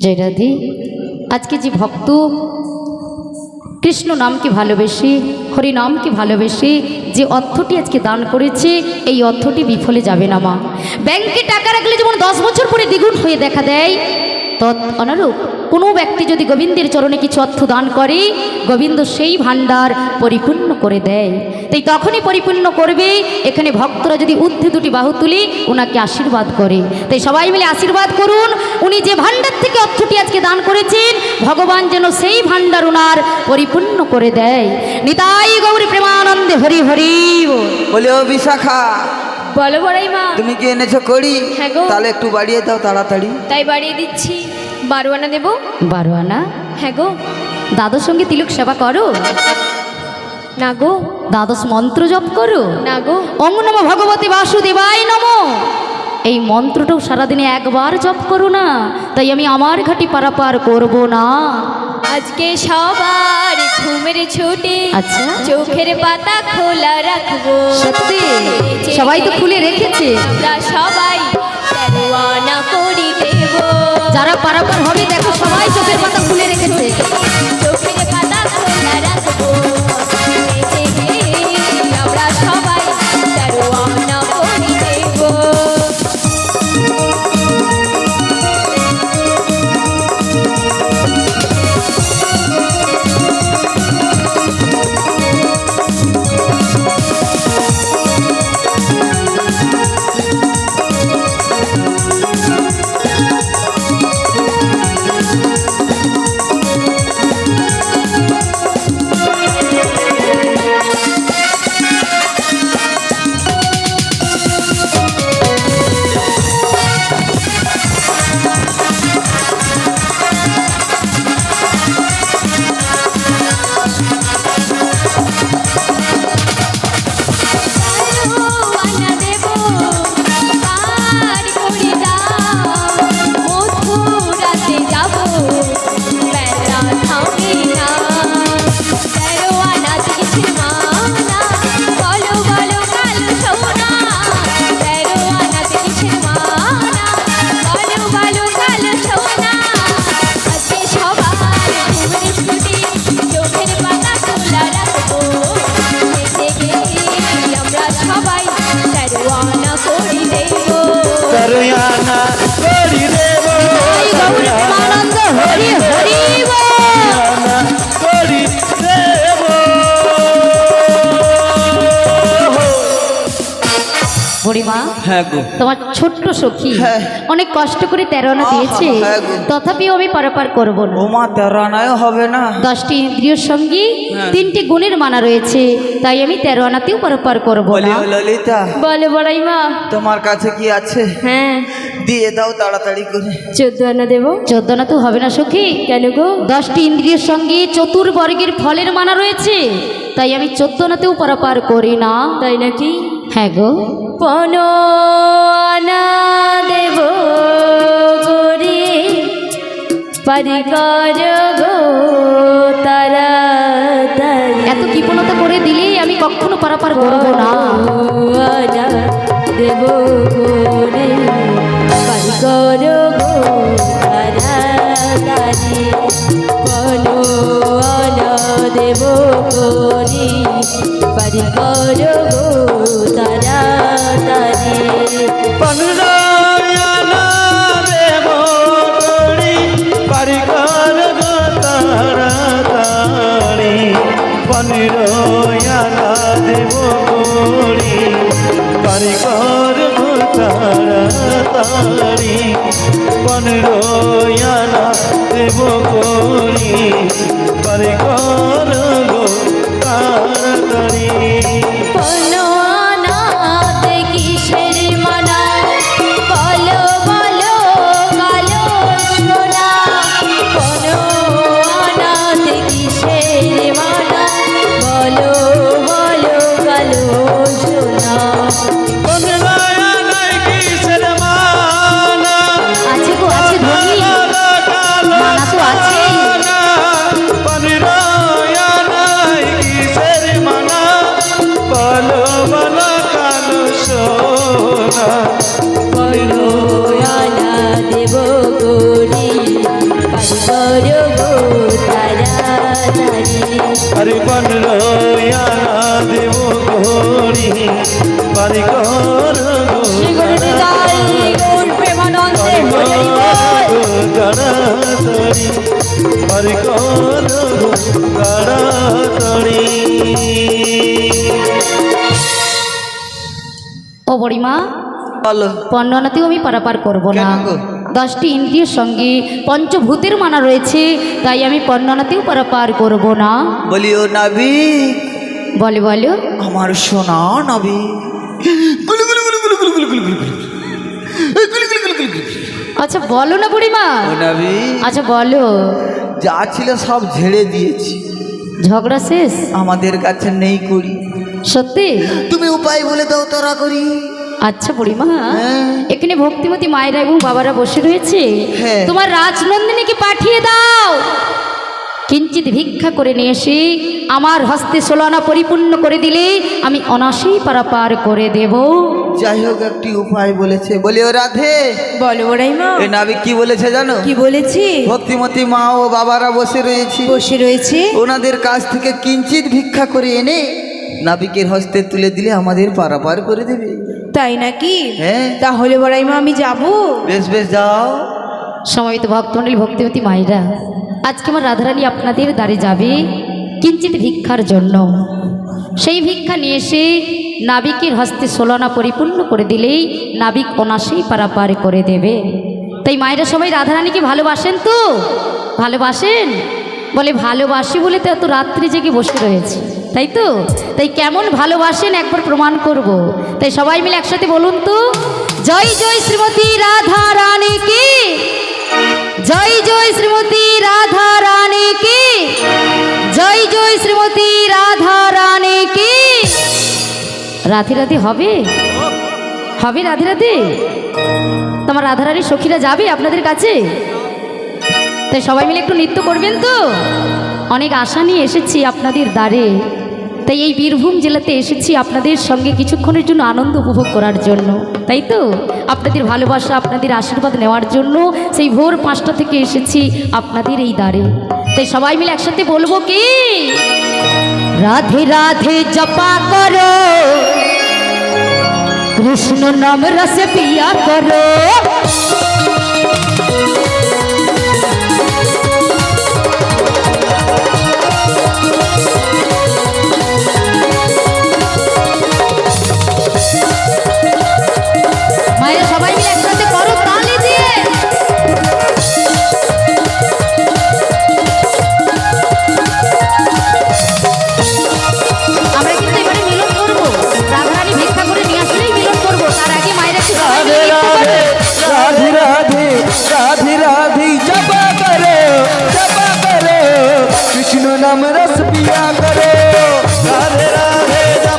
জয় রাধে আজকে যে ভক্ত কৃষ্ণ নামকে ভালোবেসে, হরি নামকে ভালোবেসে যে অর্থটি আজকে দান করেছে, এই অর্থটি বিফলে যাবে না মা। ব্যাংকে টাকা রাখলে যেমন দশ বছর পরে দ্বিগুণ হয়ে দেখা দেয় তৎ। অনুরূপ কোনো ব্যক্তি যদি গোবিন্দের চরণে কিছু অর্থ দান করে গোবিন্দ সেই ভাণ্ডার পরিপূর্ণ করে দেয়। তাই তখনই পরিপূর্ণ করবে এখানে ভক্তরা যদি ঊর্ধ্বে দুটি বাহু তুলে ওনাকে আশীর্বাদ করে। তাই সবাই মিলে আশীর্বাদ করুন উনি যে ভাণ্ডার থেকে অর্থটি আজকে দান করেছেন ভগবান যেন সেই ভাণ্ডার ওনার পরিপূর্ণ করে দেয়। নিতাই গৌরী প্রেমানন্দে হরি হরি বল। বলে ও বিশাখা বলো বড়াই মা তুমি কি এনেছো করি হ্যাঁ গো। তাহলে একটু বাড়িয়ে দাও তাড়াতাড়ি। তাই বাড়িয়ে দিচ্ছি। বারো আনা দেবো বারো আনা হ্যাঁ গো। দ্বাদশ সঙ্গে তিলক সেবা করো। না গো। দ্বাদশ মন্ত্র জপ করো। না গো। অং নম ভগবতী বাসুদেবায় নম। এই মন্ত্রটাও সারাদিনে একবার জপ করো না তাই আমি আমার ঘাটি পারাপার করব না। আজকে সবার ঘুমের ছুটি আচ্ছা। চোখের পাতা খোলা রাখব। সত্যি? সবাই তো খুলে রেখেছে। সবাই যারা পারাপার হবে দেখো সবাই চোখের পাতা খুলে রেখেছে। বুড়িমা হ্যাঁ গো। তোমার ছোট্ট সখী হ্যাঁ। অনেক কষ্ট করে তেরো আনা দিয়েছে হ্যাঁ তথাপিও আমি পারাপার করব না। ও তেরো আনায়ও হবে না। দশটি ইন্দ্রিয়র সঙ্গে। তিনটি গুণের মানা রয়েছে তাই আমি তেরো আনাতেও পারাপার করব না। ললিতা বলো বড়াই মা তোমার কাছে কি আছে? হ্যাঁ। দিয়ে দাও তাড়াতাড়ি করে। চোদ্দ আনা দেবো। চোদ্দ না তো হবে না সখী কেন গো? দশটি ইন্দ্রিয়ের সঙ্গে চতুর্বর্গের ফলের মানা রয়েছে তাই আমি চোদ্দ নাতেও পারাপার করি না। তাই নাকি? হ্যাঁ গো। পনো আনা দেব গরি পরিকর গো তারা এত কৃপণতা করে দিলেই আমি কখনো পারাপার করব না। দেব গরি তাড়াতাড়ি পনুরায়না দেব করি। পারিকর গো দেব গৌরী পারিবর দেব গৌরী পারিকর গো তাড়াতাড়ি পারিকর গো আমি পারাপার করব না। দশটি ইন্দ্রিয়ের সঙ্গে পঞ্চভূতের মানা রয়েছে তাই আমি পর্ণনাতেও পার করব না বলিও নাবি বলে বলো আমার সোনা নাবি আচ্ছা বলো না বুড়িমা নাবি আচ্ছা বলো যা ছিল সব ঝেড়ে দিয়েছি ঝগড়া শেষ আমাদের কাছে নেই করি সত্যি তুমি উপায় বলে দাও তোরা করি আচ্ছা বুড়িমা হ্যাঁ। এখানে ভক্তিমতী মায়েরা এবং বাবারা বসে রয়েছে। হ্যাঁ। তোমার রাজনন্দিনীকে পাঠিয়ে দাও। কিঞ্চিত ভিক্ষা করে নিয়ে এসে আমার হস্তে সোলানা পরিপূর্ণ করে দিলে আমি অনাসেই পারাপার করে দেব। যাই হোক একটি উপায় বলেছে। বলি ও রাধে। বলো এ নাবিক কি বলেছে জানো? কি বলেছি? ভক্তিমতী মা ও বাবারা বসে রয়েছে। বসে রয়েছে। ওনাদের কাছ থেকে কিঞ্চিত ভিক্ষা করে এনে নাবিকের হস্তে তুলে দিলে আমাদের পারাপার করে দেবে। তাই নাকি? হ্যাঁ। তাহলে বড়াই মা আমি যাব। বেশ বেশ যাও। সময়ত ভক্তমণ্ডলী ভক্তিমতী মায়েরা। আজকে আমার রাধারানী আপনাদের দ্বারে যাবে কিঞ্চিত ভিক্ষার জন্য। সেই ভিক্ষা নিয়ে এসে নাবিকের হস্তে সোলনা পরিপূর্ণ করে দিলেই নাবিক অনাসেই পারাপার করে দেবে। তাই মায়েরা সবাই রাধারানীকে ভালোবাসেন তো? ভালোবাসেন? বলে ভালোবাসি বলে তো এত রাত্রি জেগে বসে রয়েছে। তাই তো? তাই কেমন ভালোবাসেন একবার প্রমাণ করব। তাই সবাই মিলে একসাথে বলুন তো, জয় জয় শ্রীমতী রাধা রানী কি? জয় জয় শ্রীমতী রাধা রানী কি? জয় জয় শ্রীমতী রাধা রানী কি? রাধে রাধে হবে? হবে রাধে রাধে? তোমার রাধা রানী সখীরা যাবে আপনাদের কাছে? তাই সবাই মিলে একটু নৃত্য করবেন তো? অনেক আশা নিয়ে এসেছি আপনাদের দ্বারে। তাই এই বীরভূম জেলাতে এসেছি আপনাদের সঙ্গে কিছুক্ষণের জন্য আনন্দ উপভোগ করার জন্য। তাই তো? আপনাদের ভালোবাসা, আপনাদের আশীর্বাদ নেওয়ার জন্য সেই ভোর পাঁচটা থেকে এসেছি আপনাদের এই দ্বারে। তাই সবাই মিলে একসাথে বলব কি? রাধে রাধে জপা করো। কৃষ্ণ নাম রস পিয়া করো।